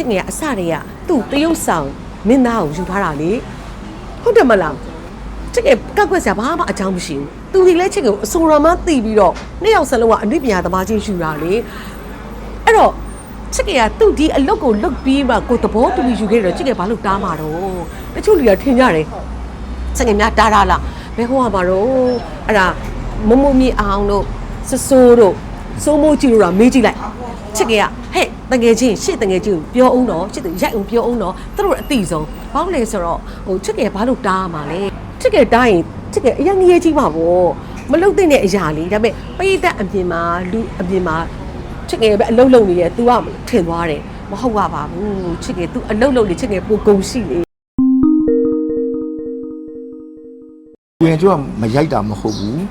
ချစ်ငယ်ကအစတည်းကသူ့တရုပ်ဆောင်မင်းသားကိုယူထားတာလေဟုတ်တယ်မလားချစ်ငယ်ကောက်ွက်စရာဘာမှအကြောင်းမရှိဘူးသူဒီလဲချစ်ငယ်ကိုအစိုးရမသိပြီးတော့နှစ်ယောက်စလုံးကအနုပညာသမားချင်းယူတာလေအဲ့တော့ချစ်ငယ်ကသူ့ဒီအလုတ်ကိုလုတ်ပြီးမှကိုသဘောတူပြီးယူခဲ့တယ်ချစ်ငယ်ဘာလို့တားမှာတော့တချို့လူကထင်ကြတယ်စငယ်များတားတာလားဘယ်ဟိုကမှာတော့အဲ့ဒါမမမီအောင်တို့စဆိုးတို့စိုးမိုးကြည့်လို့တော့မေးကြည့်လိုက် ချစ်ကရဟဲ့တငယ်ချင်းရှစ်တငယ်ချင်းကိုပြောအောင်တော့ချစ်သူရိုက်အောင်ပြောအောင်တော့သူတို့အတိဆုံးဘာလို့လဲဆိုတော့ဟိုချစ်ကရဘာလို့တားရမှာလဲချစ်ကရတားရင်ချစ်ကရအရင်ငရေကြီးပါဗောမလုတ်တဲ့အရာလေးဒါပေမဲ့ပိဋကအပြင်မှာလူအပြင်မှာချစ်ကရပဲအလုံးလုံးနေတယ် तू ကထင်သွားတယ်မဟုတ်ပါဘူးချစ်ကရ तू အလုံးလုံးနေချစ်ကရပိုကုန်ရှိလေကိုရင်ကျော်ကမရိုက်တာမဟုတ်ဘူး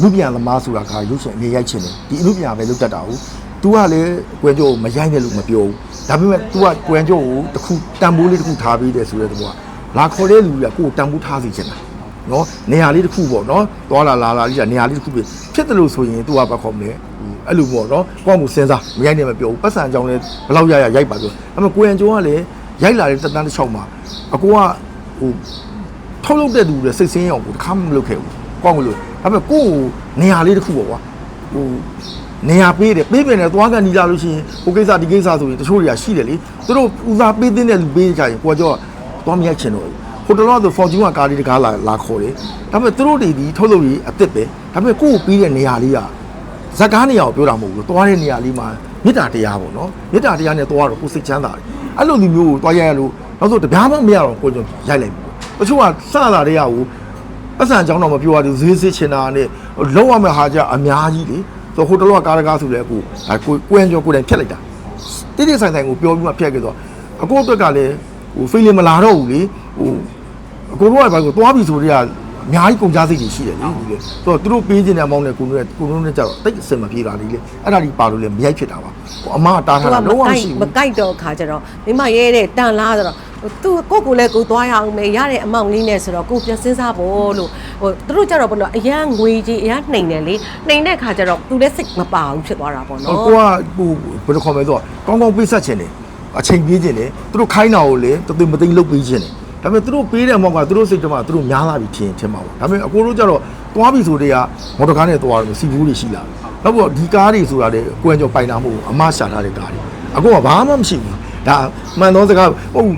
လူပြန်သမားဆိုတာကရုပ်ရှင်အမြဲရိုက်ချင်တယ်ဒီအလူပြန်ပဲလုပ်တတ်တာဟုတ် तू ကလည်းကိုရင်ကျော်ကိုမရိုက်နဲ့လို့မပြောဘူးဒါပေမဲ့ तू ကကိုရင်ကျော်ကိုတခုတန်ဖိုးလေးတခုထားပေးတယ်ဆိုတဲ့သဘောကလာခေါ်တဲ့လူကကိုယ်တန်ဖိုးထားစီချင်တာနော်နေရာလေးတစ်ခုပေါ့နော်သွားလာလာလာလေးကနေရာလေးတစ်ခုပြဖြစ်တယ်လို့ဆိုရင် तू ကဘာခေါ်မလဲအဲ့လိုပေါ့နော်ကိုယ့်ကိုစဉ်းစားမရိုက်နဲ့မပြောဘူးပတ်စံအကြောင်းလဲဘယ်လောက်ရရရိုက်ပါပြောအဲ့မဲ့ကိုရင်ကျော်ကလည်းရိုက်လာတဲ့တက်တန်းတစ်ချောင်းမှာအကိုကဟို ထုတ်လုပ်တဲ့သူတွေစိတ်ဆင်းရအောင်ကိုတစ်ခါမှမလုပ်ခဲ့ဘူးကောင်းမလို့ဒါပေမဲ့ကိုယ့်ကိုနေရာလေးတစ်ခုပေါ့ကွာဟို နေရာပေးတယ်ပေးပြန်တယ်သွားကန်ညီလာလို့ရှိရင်ဟိုကိစ္စဒီကိစ္စဆိုရင်တချို့တွေကရှိတယ်လေသူတို့ဦးစားပေးတဲ့လူပေးကြရင်ကိုကကြောသွားမရိုက်ချင်တော့ဘူးဟိုတလောဆို Fortune ကကားလေးတကားလာလာခေါ်တယ်ဒါပေမဲ့သူတို့တွေဒီထုတ်လုပ်ရေးအစ်စ်ပဲဒါပေမဲ့ကိုယ့်ကိုပေးတဲ့နေရာလေးကဇက်ကားနေရာကိုပြောတာမဟုတ်ဘူးသွားတဲ့နေရာလေးမှာမေတ္တာတရားပေါ့နော်မေတ္တာတရားနဲ့သွားတော့ကိုယ်စိတ်ချမ်းသာတယ်အဲ့လိုလူမျိုးကိုသွားရရလို့နောက်ဆိုတပြားမှမရတော့ကိုယ်ကြောရိုက်လိုက်ပြီတချို့ကစလာတဲ့ဟာကိုပတ်စံအကြောင်းတော့မပြောရဘူးဈေးစစ်ချင်တာနဲ့လောက်ရမယ့်ဟာကြအများကြီးလေ ဆိုဟိုတလောကကားတကားဆိုလဲအခုဒါကိုကိုရင်ကျော်ကိုယ်တိုင်ဖြတ်လိုက်တာတိတိဆိုင်ဆိုင်ကိုပြောပြီးမှဖြတ်ခဲ့တော့အကိုအတွက်ကလည်းဟိုဖိလင်မလာတော့ဘူးလေဟိုအကိုတို့ကဘာကိုသွားပြီဆိုတော့အများကြီးကုန်ကြစိတ်တွေရှိတယ်လေဒီလေဆိုတော့သူတို့ပေးခြင်းတဲ့အမောင်းနဲ့ကိုတို့နဲ့ကိုတို့နဲ့ကြတော့တိတ်အစင်မပြေတာလေလေအဲ့ဒါကြီးပါလို့လေမရိုက်ဖြစ်တာပါဟိုအမကတားထားတာလုံးဝမရှိမဘူးကြိုက်တော့ခါကျတော့မိမရဲတဲ့တန်လားဆိုတော့ သူကိုကိုလည်းကိုသွားရအောင်မယ်ရတဲ့အမောင့်လေးနဲ့ဆိုတော့ကိုပြန်စဉ်းစားဖို့လို့ဟိုသူတို့ကြတော့ဘလို့အရန်ငွေကြီးအရန်နှိမ်တယ်လေနှိမ်တဲ့ခါကျတော့သူလည်းစိတ်မပါဘူးဖြစ်သွားတာပေါ့ဟိုနော်ကိုကဟိုဘယ်လိုခေါ်မလဲဆိုတော့ကောင်းကောင်းပေးဆက်ခြင်းတယ်အချိန်ပြေးခြင်းတယ်သူတို့ခိုင်းတာကိုလေတသိမသိလုပ်ပေးခြင်းတယ်ဒါပေမဲ့သူတို့ပေးတဲ့အမောက်ကသူတို့စိတ်ထဲမှာသူတို့များလာပြီထင်ထင်ပါဘူးဒါပေမဲ့အကိုတို့ကြတော့သွားပြီဆိုတဲ့ကမော်တော်ကားနဲ့သွားတယ်စီဘူးတွေရှိလာတယ်နောက်ပြီးတော့ဒီကားတွေဆိုတာလေကိုယ်ကြောင့်ပိုင်တာမဟုတ်ဘူးအမရှာထားတဲ့ကားတွေအကိုကဘာမှမရှိဘူးဒါမှန်သောစကားဟုတ်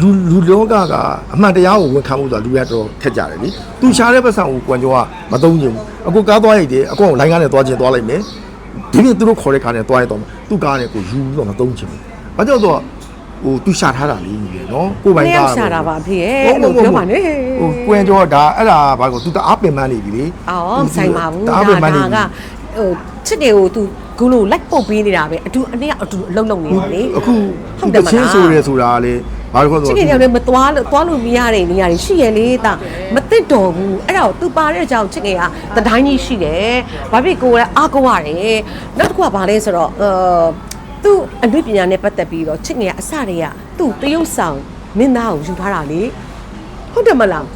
လူလူလောကကအမှန်တရားကိုဝန်ခံမှုဆိုတာလူရတော့ခက်ကြတယ်လေသူရှာတဲ့ပတ်စံကိုကွန်ကျော်ကမသုံးချင်ဘူးအကိုကားသွားရိုက်တယ်အကိုကလိုင်းကားနဲ့သွားခြင်းသွားလိုက်မယ်ဒီနေ့သူတို့ခေါ်တဲ့ကားနဲ့တွားရတော့မယ်သူ့ကားနဲ့ကိုယူပြီးတော့မသုံးချင်ဘူး။ဘာကြောင့်တော့ဟိုသူရှာထားတာလေးကြီးပဲနော်။ကိုယ်ပိုင်နှစ်ကားယောက်ရှာတာပါအဖေရဲ့အဲ့လိုပြောပါနဲ့ဟိုကွင်ကျော်ဒါအဲ့ဒါဘာကိုသူတအားပင်ပန်းနေပြီလေအော်မဆိုင်ပါဘူးတဒါအားပင်ပန်းနေကပြီဟိုချစ်တယ်ကိုသူဂုလို့လိုက်ပုတ်ပေးနေတာပဲအတူအနည်းအတူအလုံးလုံးနေတယ်လေအခုဟုတ်တတယ်မချင်းလားဆိုရဲဆိုတာလေ ဘာလို့ခေါ်ချဆိုစ်ခင်ကြောင့်လည်းမသွားလို့သွားလို့မရတဲ့နေရာတွေရှိရလေတာမသိတော်ဘူးအဲ့ဒါကိုသူပါတဲ့အကြောင်းချစ်ခင်ကတတိုင်းကြီးရှိတယ်ဘာဖြစ်ကိုယ်လည်းအားကိုးရတယ်နောက်တစ်ခုကဘာလဲဆိုတော့အဲသူအနုပညာနဲ့ပတ်သက်ပြီးတော့ချစ်ခင်ကအစတည်းကသူ့တရုပ်ဆောင်မင်းသားကိုယူထားတာလေဟုတ်တယ်မလား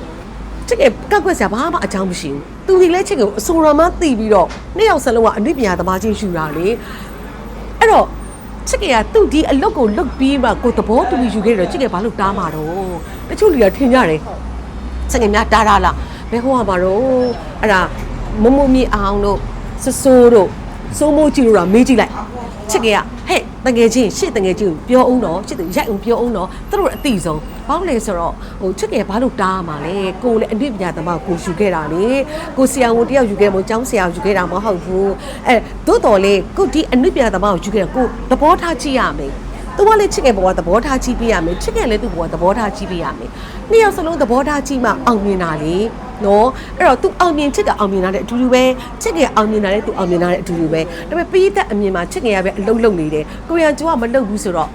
ချစ်ခင်ကောက်ွက်စရာဘာမှအကြောင်းမရှိဘူးသူဒီလဲချစ်ခင်ကိုအစိုးရမသိပြီးတော့နှစ်ယောက်စလုံးကအနုပညာသမားချင်းယူတာလေအဲ့တော့ ချစ်ကရသူ့ဒီအလုတ်ကိုလုတ်ပြီးမှကိုသဘောတူပြီးယူခဲ့တယ်ချစ်ကဘာလို့တားမှာတော့တချို့လူကထင်ကြတယ်စငယ်များတားတာလားဘယ်ဟိုကမှာတော့အဲ့ဒါမမမီအောင်တို့စဆိုးတို့စိုးမိုးကြည့်လို့တော့မေးကြည့်လိုက်ချစ်ကရ ဟဲ့တငယ်ချင်းရှစ်တငယ်ချင်းကိုပြောအောင်တော့ချစ်သူရိုက်အောင်ပြောအောင်တော့သူတို့အတိဆုံးဘာလို့လဲဆိုတော့ဟိုချစ်ကရဘာလို့တားမှာလဲကိုလည်းအနုပညာသမားကိုယူခဲ့တာလေကိုဆရာဝန်တယောက်ယူခဲ့မို့ကျောင်းဆရာယူခဲ့တာမဟုတ်ဘူးအဲသို့တော်လေကိုဒီအနုပညာသမားကိုယူခဲ့တာကိုသဘောထားကြည့်ရမယ်သူကလည်းချစ်ငယ်ဘဝသဘောထားကြည့်ပေးရမယ်ချစ်ငယ်လည်းသူ့ဘဝသဘောထားကြည့်ပေးရမယ်နှစ်ယောက်စလုံးသဘောထားကြည့်မှအောင်မြင်တာလေ နော်အဲ့တော့ तू အောင်မြင်ချစ်ကအောင်မြင်တာတဲ့အတူတူပဲချစ်ငယ်အောင်မြင်တာလည်း तू အောင်မြင်တာလည်းအတူတူပဲဒါပေမဲ့ပြီးသက်အမြင်မှာချစ်ငယ်ကပဲအလုံးလုံးနေတယ်ကိုရံကျော်ကမလုပ်ဘူးဆိုတော့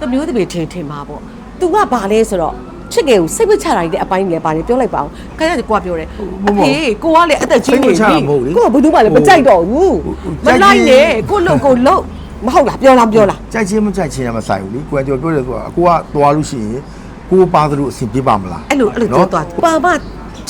တမျိုးတပေထင်ထင်ပါပေါ့ तू ကဘာလဲဆိုတော့ချစ်ငယ်ကိုစိတ်ဝစ်ချတာကြီးတဲ့အပိုင်းလည်းပါတယ်ပြောလိုက်ပါအောင်ခိုင်းရတယ်ကိုကပြောတယ်အဖေကိုကလည်းအသက်ကြီးနေပြီကိုကဘယ်သူမှလည်းမကြိုက်တော့ဘူးမလိုက်နဲ့ကိုလုံကိုလုံမဟုတ်လားပြောလားပြောလား ကြိုက်ချင်းမကြိုက်ချင်းကမဆိုင်ဘူးလေကွင်ကျော်ပြောတယ်ဆိုတာအကိုကသွားလို့ရှိရင်ကိုပါသလိုအဆင်ပြေပါမလား အဲ့လိုအဲ့လိုပြောသွားပါမ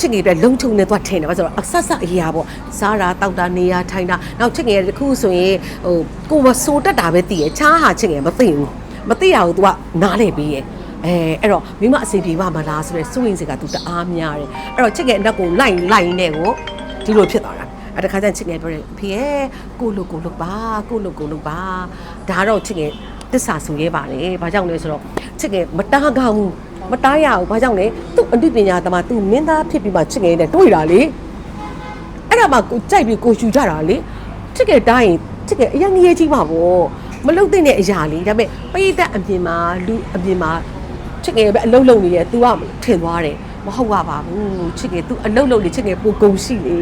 ချစ်ငယ်တဲ့လုံချုံနဲ့သွားထင်တယ်ဘာဆိုတော့အဆက်ဆက်အရာပေါ့စားတာတောက်တာနေရထိုင်တာနောက်ချစ်ငယ်တခုဆိုရင်ဟိုကိုမစိုးတက်တာပဲတည်ရချားဟာချစ်ငယ်မသိဘူးမသိရဘူး तू ကနားလေပြီးရဲ့အဲအဲ့တော့မိမအစီပြေပါမလားဆိုရဲစိုးရင်စက तू တအားများတယ်အဲ့တော့ချစ်ငယ်အနက်ကိုလိုက်လိုက်နဲ့ကိုဒီလိုဖြစ်သွားတာအဲ့တခါကျရင်ချစ်ငယ်ပြောတယ်ဖေရဲ့ကိုလို့ကိုလို့ပါကိုလို့ကိုလို့ပါဒါတော့ချစ်ငယ်တစ္ဆာဆိုရဲပါတယ်ဘာကြောင့်လဲဆိုတော့ချစ်ငယ်မတားကောင်းဘူး မတားရဘူးဘာကြောင့်လဲသူ့အမှုပညာသမားသူမင်းသားဖြစ်ပြီးမှချစ်ငယ်နဲ့တွေ့တာလေအဲ့ဒါမှကိုကြိုက်ပြီးကိုယူကြတာလေချစ်ကဲတိုင်းချစ်ကဲအရင်ငရေကြီးမှာပေါ့မလုတ်တဲ့အရာလေးဒါပေမဲ့ပိဋကအပြင်မှာလူအပြင်မှာချစ်ကဲပဲအလုတ်လုံနေတယ် तू ကထင်သွားတယ်မဟုတ်ပါဘူးချစ်ကဲ तू အလုတ်လုံနေချစ်ကဲပိုကုံရှိလေ